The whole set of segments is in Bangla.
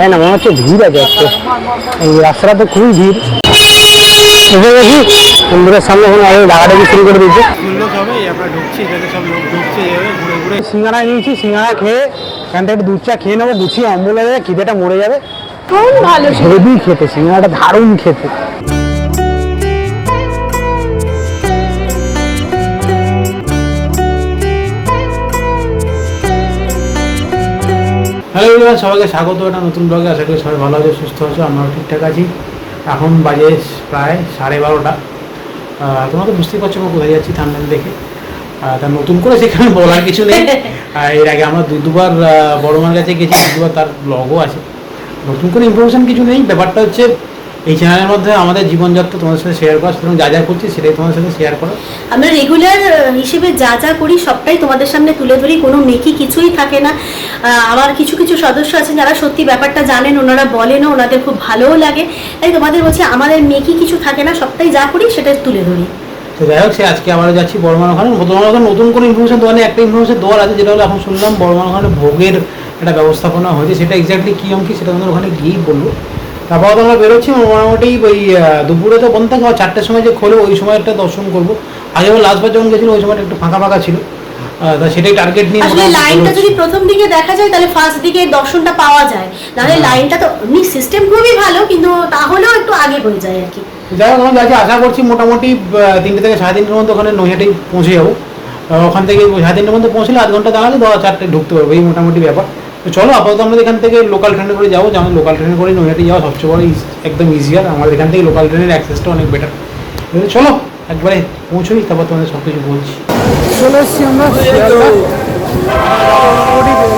তাই না মনে হচ্ছে ভিড় আছে আজকে। এই রাস্তাটা তো খুবই ভিড়। মন্দিরের সামনে এখন আগে ডাকাডাকি শুরু করে দিয়েছে। সিঙ্গারা নিয়েছি সিঙ্গারা খেয়ে এখান থেকে একটু দুধ চা খেয়ে নেব গুছিয়ে অম্বল হয়ে যাবে খিদেটা মরে যাবে। কোন ভালো হেভি খেতে সিঙ্গারাটা দারুণ খেতে। হ্যালো সবাইকে স্বাগত। একটা নতুন ব্লগে আশা করি সবাই ভালো আছে সুস্থ আছো আমরাও ঠিকঠাক আছি। এখন বাজে প্রায় সাড়ে বারোটা। তোমরা তো বুঝতেই পারছ আমরা কোথায় যাচ্ছি থান্ডাল দেখে। তা নতুন করে সেখানে বলার কিছু নেই। আর এর আগে আমরা দু দুবার বড় মার কাছে গেছি দু দুবার তার ব্লগও আছে। নতুন করে ইনফরমেশান কিছু নেই। ব্যাপারটা হচ্ছে এই চ্যানেলের মধ্যে আমাদের জীবনযাত্রা তোমাদের সাথে শেয়ার করা সুতরাং যা যা করছি সেটাই তোমাদের সাথে শেয়ার করো। আমরা রেগুলার হিসেবে যা যা করি সবটাই তোমাদের সামনে তুলে ধরি কোনো মেকি কিছুই থাকে না। আমার কিছু কিছু সদস্য আছেন যারা সত্যি ব্যাপারটা জানেন ওনারা বলেনও ওনাদের খুব ভালোও লাগে। তাই তোমাদের বলছি আমাদের মেকি কিছু থাকে না সবটাই যা করি সেটা তুলে ধরি। তো যাই হোক সে আজকে আবার যাচ্ছি বড়মান ওখানে বর্তমান ওখানে নতুন করে ইনফরমেশন দোকানে একটা ইনফরমেশন দেওয়ার আছে যেটা হলো এখন শুনলাম বড়মান ওখানে ভোগের একটা ব্যবস্থাপনা হয়েছে সেটা এক্স্যাক্টলি কী অঙ্কি সেটা আমাদের ওখানে গিয়েই বলব। তারপর তো আমরা বেরোচ্ছি মোটামুটি ওই দুপুরে তো বন্ধ থাকে চারটের সময় যে খোলো ওই সময়টা দর্শন করব। আগে লাস্টবার যখন গেছিল ওই সময়টা একটু ফাঁকা ফাঁকা ছিল। তা সেটাই টার্গেট নিয়ে আসলে লাইনটা যদি প্রথম দিকে দেখা যায় তাহলে ফার্স্ট দিকে দর্শনটা পাওয়া যায়। নাহলে হ্যাঁ। লাইনটা তো এমনি সিস্টেম খুবই ভালো কিন্তু তাহলেও একটু আগে হয়ে যায় আর কি। যাই হোক আমি আশা করছি মোটামুটি তিনটে থেকে সাড়ে তিনটের মধ্যে ওখানে নৈহাটেই পৌঁছে যাব। ওখান থেকে সাড়ে তিনটের মধ্যে পৌঁছলে আধ ঘণ্টা দাঁড়ালে দশ চারটে ঢুকতে পারব এই মোটামুটি ব্যাপার। তো চলো আপাতত আমরা এখান থেকে লোকাল ট্রেনে করে যাব। যেমন লোকাল ট্রেনে করে নৈহাটি যাওয়া সবচেয়ে বড় একদম ইজিয়ার আমাদের এখান থেকে লোকাল ট্রেনের অ্যাক্সেসটা অনেক বেটার চলো, একবারে পৌঁছোই, তারপর তোমাদের সব কিছু বলছি। চলে এসেছি আমরা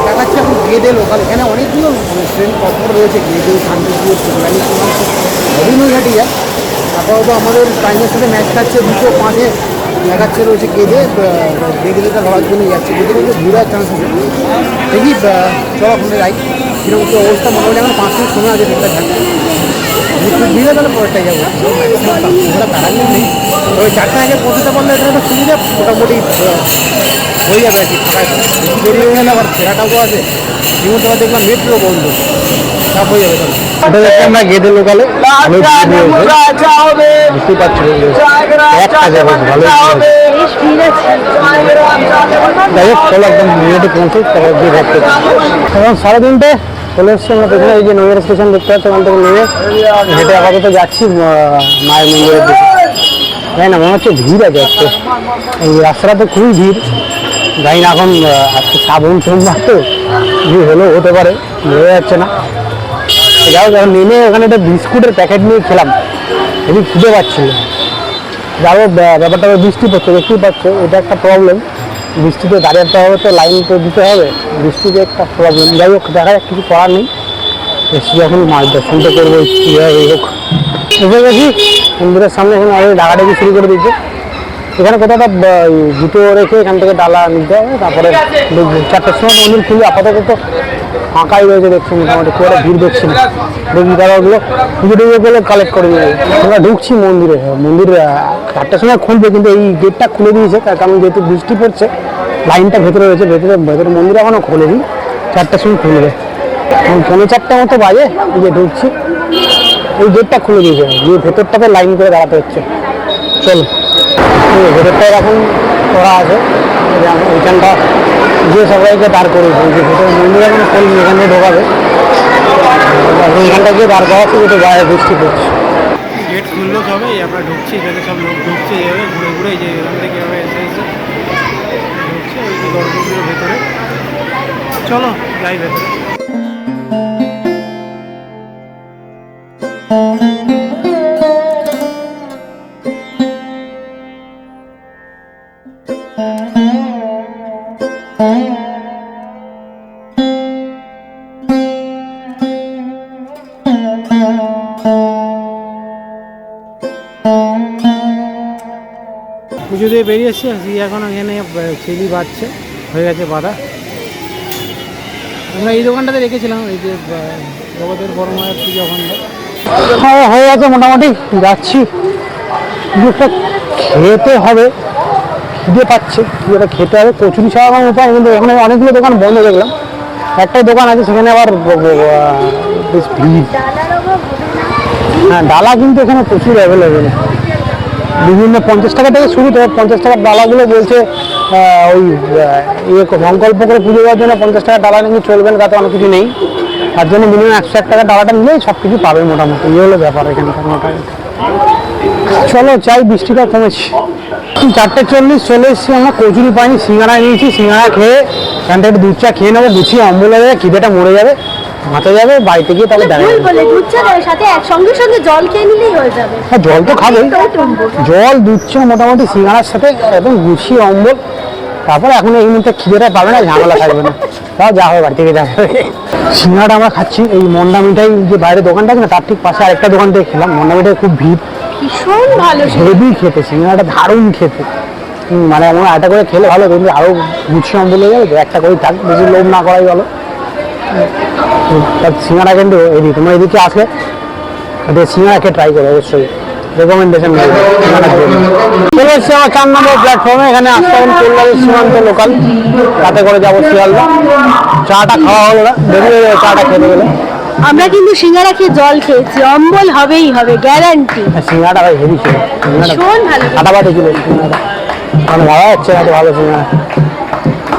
দেখাচ্ছি এখন গেদে লোকাল এখানে অনেকগুলো ট্রেন কখন রয়েছে, গেদে, শান্তিপুর কল্যাণী আপাতত আমাদের টাইমের সাথে ম্যাচ খাচ্ছে দুশো পাঁচে। দেখাচ্ছে রয়েছে গেদে গেদেটা ধরার জন্য যাচ্ছে। গেদে কিন্তু ঘুরার চান্স আছে। দেখি চলো ওখানে যাই। কীরকম কি অবস্থা মোটামুটি এখন পাঁচ মিনিট সময় আছে ট্রেনটা একটু ভিড়ে তাহলে পরেরটাই যাব। আমরা তাড়াতাড়ি নেই। তবে চারটে আগে পৌঁছতে পারলে এটা একটা সুবিধা, মোটামুটি হয়ে যাবে আর কি ফাঁকায় দেরি হয়ে গেলে আবার ফেরাটাও আছে। দেখলাম মেট্রো বন্ধ। চাপ হয়ে যাবে এটা দেখছি আমরা গেদে লোকালে পারছি ভালো যাই হোক চলো একদম নৈহাটি পৌঁছে তারপর গিয়ে ভাবতে এবং সাড়ে তিনটে চলে এসছি আমরা পেছনে এই যে নৈহাটি স্টেশন দেখতে পাচ্ছি ওখান থেকে নেমে হেঁটে আপাতত যাচ্ছি মায়ের মন্দিরের দিকে। তাই না মনে হচ্ছে ভিড় আছে আজকে। এই রাস্তাটা তো খুবই ভিড়। জানি না এখন আজকে শ্রাবণ সোমবার তো ভিড় হলেও হতে পারে বোঝা যাচ্ছে না। হোক এখন নেমে ওখানে একটা বিস্কুটের প্যাকেট নিয়ে খেলাম। হেবি খুঁজে পাচ্ছিল যাই হোক ব্যাপারটা বৃষ্টি পড়ছে, দেখতেই পাচ্ছ, এটা একটা প্রবলেম বৃষ্টিতে দাঁড়াতে হবে তো লাইন তো দিতে হবে, বৃষ্টিতে একটা প্রবলেম যাই হোক, দেখা যাক, কিছু করার নেই। এসে যখন মাছ দর্শন তো করব কী এই হোক। এসে গেছি মন্দিরের সামনে এখন আগে ডাকাডাকি শুরু করে দিয়েছে। এখানে কোথাও জুতো রেখে এখান থেকে ডালা নিতে হবে তারপরে চারটের সময় মন্দির খুলবে আপাতত তো ফাঁকাই রয়েছে দেখছি মোটামুটি খুব একটা ভিড় দেখছি না দেখি তারা ওগুলো পুজো টুজো করলে কালেক্ট করে নিয়ে আমরা ঢুকছি মন্দিরে মন্দির চারটের সময় খুলবে কিন্তু এই গেটটা খুলে দিয়েছে তার কারণ যেহেতু বৃষ্টি পড়ছে লাইনটা ভেতরে রয়েছে ভেতরে ভেতরে মন্দির এখনও খোলেনি চারটের সময় খুলবে। এখন পৌনে চারটে মতো বাজে যে ঢুকছি। এই গেটটা খুলে দিয়েছে গিয়ে ভেতরটাতে লাইন করে দাঁড়াতে হচ্ছে। চলো। ভেতরটা এখন করা আছে। যে ওইখানটা গিয়ে সবাইকে দাঁড় করেছি যে ভেতরে মন্দির এখন খোলেনি এখান ঢোকাবে। এখানটা গিয়ে দাঁড় করা আছে তো গায়ে বৃষ্টি পড়ছে। গেট খুললো সবে আমরা ঢুকছি, এখানে সব লোক ঢুকছে এভাবে ঘুরে ঘুরে যে এখান থেকে এভাবে এসে এসে ঢুকছে, ওই যে গর্ভগৃহের ভেতরে। চলো, যাই ভেতরে। পুজো দিয়ে বেরিয়ে এসছি আসি এখন এখানে ছেলি বাড়ছে, হয়ে গেছে বাধা আমরা এই দোকানটাতে রেখেছিলাম, এই যে জগতের বড় মায়ের পুজো ওখানটা হ্যাঁ গেছে মোটামুটি, যাচ্ছি। খেতে হবে, খিদে পাচ্ছে একটা খেতে হবে। কচুরি ছাড়া কোনো উপায় কিন্তু এখানে অনেকগুলো দোকান বন্ধ দেখলাম একটাই দোকান আছে, সেখানে আবার বেশ ভিড়। হ্যাঁ ডালা কিন্তু এখানে প্রচুর অ্যাভেলেবেল বিভিন্ন পঞ্চাশ টাকা থেকে শুরু তো পঞ্চাশ টাকার ডালাগুলো বলছে ওই ইয়ে সংকল্প করে পুজো দেওয়ার জন্য পঞ্চাশ টাকার ডালা নাকি চলবেন, তাতে অনেক কিছু নেই। তার জন্য মিনিমাম একশো এক টাকা ডালাটা নিলেই সব কিছু পাবে মোটামুটি। এই হলো ব্যাপার এখানকার মোটামুটি। চলো, চাই বৃষ্টিটা কমেছে। চারটে চল্লিশ, চলে এসেছি আমরা কচুরি পাইনি সিঙ্গারা নিয়েছি সিঙ্গারা খেয়ে এখানটা একটু দুধ চা খেয়ে নেব, গুছিয়ে অম্বল যাবে খিদেটা মরে যাবে। মাথা যাবে বাড়িতে গিয়ে তাহলে দেখা যাবে। বলে দুধ চা সাথে এক সঙ্গে জল খেয়ে নিলেই হয়ে যাবে। হ্যাঁ জল তো খাবেই। জল দুধ চা মোটামুটি সিঙ্গারার সাথে একদম গুছিয়ে অম্বল। তারপরে এখন এই মুহূর্তে খিদেটা পাবে না ঝামেলা থাকবে না। তাও যা হবে বাড়ি থেকে যাবে সিঙ্গারাটা আমরা খাচ্ছি এই মন্ডা মিঠাই যে বাইরে দোকানটা আছে না তার ঠিক পাশে আরেকটা দোকান থেকে খেলাম। মন্ডা মিঠাই খুব ভিড়। ভীষণ ভালো হেভি খেতে সিঙ্গারাটা দারুণ খেতে। মানে এমন একটা করে খেলে ভালো কিন্তু আরও গুছিয়ে অম্বল হয়ে যাবে একটা করেই থাক বেশি লোভ না করাই ভালো। তার সিঙ্গারা কিন্তু এদিকে তোমরা এদিকে আসলে ওদের সিঙ্গারাকে ট্রাই করো অবশ্যই। রেকমেন্ডেশন চলে এসছি আমার চার নম্বর প্ল্যাটফর্মে এখানে আসতে হবে কল্যাণী সীমান্ত লোকাল তাতে করে যাব শিয়ালদা। চাটা খাওয়া হলো না দেরি হয়ে যাবে চাটা খেতে গেলে। আমরা কিন্তু সিঙ্গারা খেয়ে জল খেয়েছি অম্বল হবেই হবে গ্যারান্টি আর সিঙ্গারাটা ভাই হেভি ছিল সিঙ্গারাটা ভীষণ ভালো। ফাটাফাটি ছিল সিঙ্গারাটা। মানে ভালো যাচ্ছে না তো ভালো সিঙ্গারা।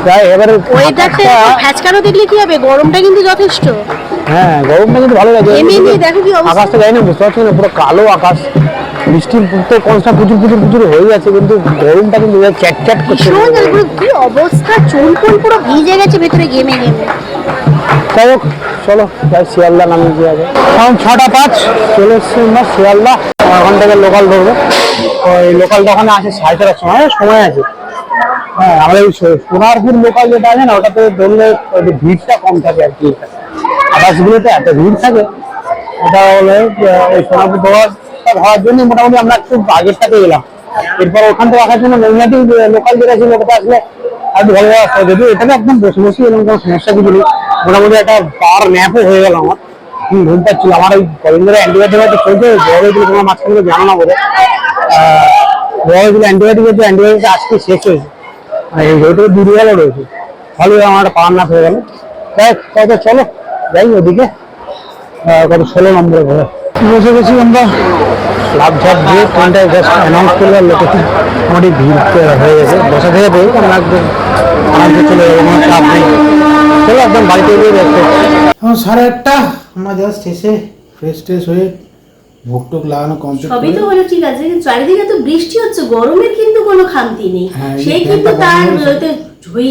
যাই এবারে ওয়েদারটা ফ্যাচকানো দেখলে কি হবে? গরমটা কিন্তু যথেষ্ট। হ্যাঁ গরমটা কিন্তু ভালো লাগে। এমনি দেখো কি অবস্থা। আকাশটা যাই না বুঝতে পারছি না পুরো কালো আকাশ। বৃষ্টির তো কনস্ট্যান্ট প্রচুর প্রচুর প্রচুর হয়ে যাচ্ছে কিন্তু গরমটা কিন্তু চ্যাট চ্যাট করছে। কি অবস্থা চুল ফুল পুরো ভিজে গেছে ভেতরে গেমে গেমে। যাই হোক চলো যাই শিয়ালদা নামে গিয়ে আগে এখন ছটা পাঁচ চলে এসছি আমরা শিয়ালদা। ওখান থেকে লোকাল ধরবো। ওই লোকালটা ওখানে আছে সাড়ে ছটার সময় হ্যাঁ, সময় আছে। হ্যাঁ আমাদের সোনারপুর লোকাল যেটা আছে না, ওটাতে ধরলে ভিড়টা কম থাকে আর কি। আবাসগুলোতে এত ভিড় থাকে, ওটা হলো ওই সোনারপুর ধরার ধরার জন্য মোটামুটি আমরা একটু আগেরটাতে এলাম। এরপর ওখান থেকে আসার জন্য নৈহাটি লোকাল যেটা ছিল ওটা আসলে আর ভালো রাস্তা যদিও এটাতে একদম বসে বসে এরকম কোনো সমস্যা কিছু নেই, মোটামুটি একটা পাওয়ার ন্যাপও হয়ে গেল আমার। ঘুম পাচ্ছিল আমার ওই ধরে অ্যান্টিবায়োটিক হয়তো চলছে বড় হয়েছিল তোমার মাঝখানে জানো না বোধ বড় হয়েছিল অ্যান্টিবায়োটিক হচ্ছে অ্যান্টিবায়োটিক আজকে শেষ হয়েছে। আর এই যেহেতু দূরে গেল রয়েছে। ভালো আমার পাওয়ার হয়ে গেল। কত চলো। যাই ওদিকে। কত ষোলো নম্বরে ঘরে। বসে গেছি আমরা। লাভ ঝাপ দিয়ে ট্রেনটায় জাস্ট অ্যানাউন্স করলে লোকেশন মোটামুটি ভিড় হয়ে গেছে। বসা থেকে পেয়ে আমরা একদম আরামসে চলে যাব কোনো চাপ নেই। চলো একদম বাড়িতে গিয়ে দেখতে সাড়ে আটটা। আমরা জাস্ট এসে ফ্রেশ ট্রেশ হয়ে লাগানো কমপ্লিট সবই তো হলো ঠিক আছে কিন্তু চারিদিকে তো বৃষ্টি হচ্ছে গরমের কিন্তু কোনো খামতি নেই। হ্যাঁ, এই সে যে কিন্তু তার।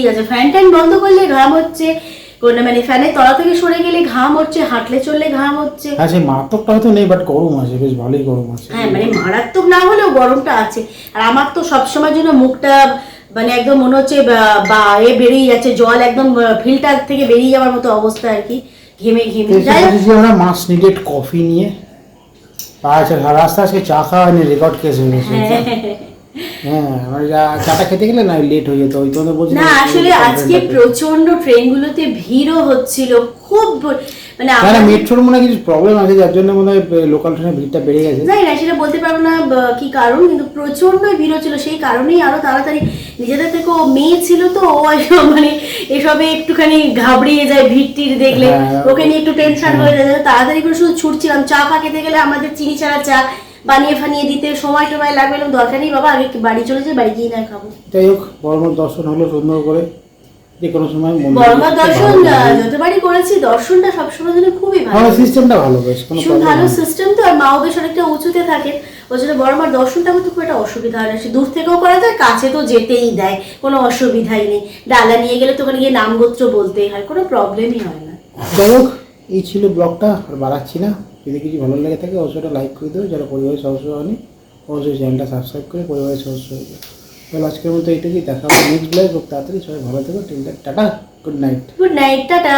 যাচ্ছে। ফ্যান ট্যান বন্ধ করলে ঘাম হচ্ছে কোনো মানে ফ্যানের তলা থেকে সরে গেলে ঘাম হচ্ছে হাঁটলে চললে ঘাম হচ্ছে। হ্যাঁ সেই হয়তো নেই বাট গরম আছে বেশ ভালোই গরম আছে। হ্যাঁ মানে মারাত্মক না হলেও গরমটা আছে। আর আমার তো সবসময় জন্য মুখটা মানে একদম মনে হচ্ছে বা- এ বেরিয়ে যাচ্ছে জল একদম ফিল্টার থেকে বেরিয়ে যাওয়ার মতো অবস্থা আর কি। ঘেমে ঘেমে। যাই হোক, আমরা মাস নিডেড কফি নিয়ে আচ্ছা রাস্তা আজকে চা খাওয়া হয়নি রেকর্ড কেস হয়ে গেছে। হ্যাঁ। মানে যা- চাটা খেতে গেলে না লেট হয়ে যেত ওই তোমাদের বলছি না আসলে আজকে প্রচণ্ড ট্রেনগুলোতে ভিড়ও হচ্ছিল খুব মানে না না মেট্রোর মনে কিছু প্রবলেম আছে যার জন্য মনে হয় লোকাল ট্রেনের ভিড়টা বেড়ে গেছে। জানি না সেটা বলতে পারব না কি কারণ কিন্তু প্রচণ্ড ভিড় ছিল সেই কারণেই আরও তাড়াতাড়ি নিজেদের থেকে ও মেয়ে ছিল তো ও মানে এসবে একটুখানি ঘাবড়িয়ে যায় ভিড় টিড় দেখলে। হ্যাঁ। ওকে নিয়ে একটু টেনশন হয়ে যায়। তাড়াতাড়ি করে শুধু ছুটছিলাম চা ফা খেতে গেলে আমাদের চিনি ছাড়া চা বানিয়ে ফানিয়ে দিতে সময় টময় লাগবে এরকম দরকার নেই বাবা আগে বাড়ি চলে যাই বাড়ি গিয়ে না খাব যাই হোক বড়মার দর্শন হলো সুন্দর করে। যে কোনো সময় বর্মা দর্শন। যতবারই করেছি দর্শনটা সবসময় জন্য খুবই ভালো। আমার সিস্টেমটা ভালো বেশ কোনো ভালো সিস্টেম তো আর মাও বেশ অনেকটা উঁচুতে থাকেন ওই জন্য বড় মার দর্শনটা করতে খুব একটা অসুবিধা হয় না। সে দূর থেকেও করা যায় কাছে তো যেতেই দেয় কোনো অসুবিধাই নেই। ডালা নিয়ে গেলে তো ওখানে গিয়ে নামগোত্র বলতেই হয় কোনো প্রবলেমই হয় না। যাই হোক এই ছিল ব্লগটা আর বাড়াচ্ছি না। যদি কিছু ভালো লেগে থাকে অবশ্যই লাইক করে দেবো যারা পরিবারের সদস্য হয়নি অবশ্যই চ্যানেলটা সাবস্ক্রাইব করে পরিবারের সদস্য হয়ে যাবে তাহলে আজকের মতো এটুকুই দেখা হবে নেক্সট ব্লগ খুব তাড়াতাড়ি। সবাই ভালো থেকো টিনটা tata good night good night tata.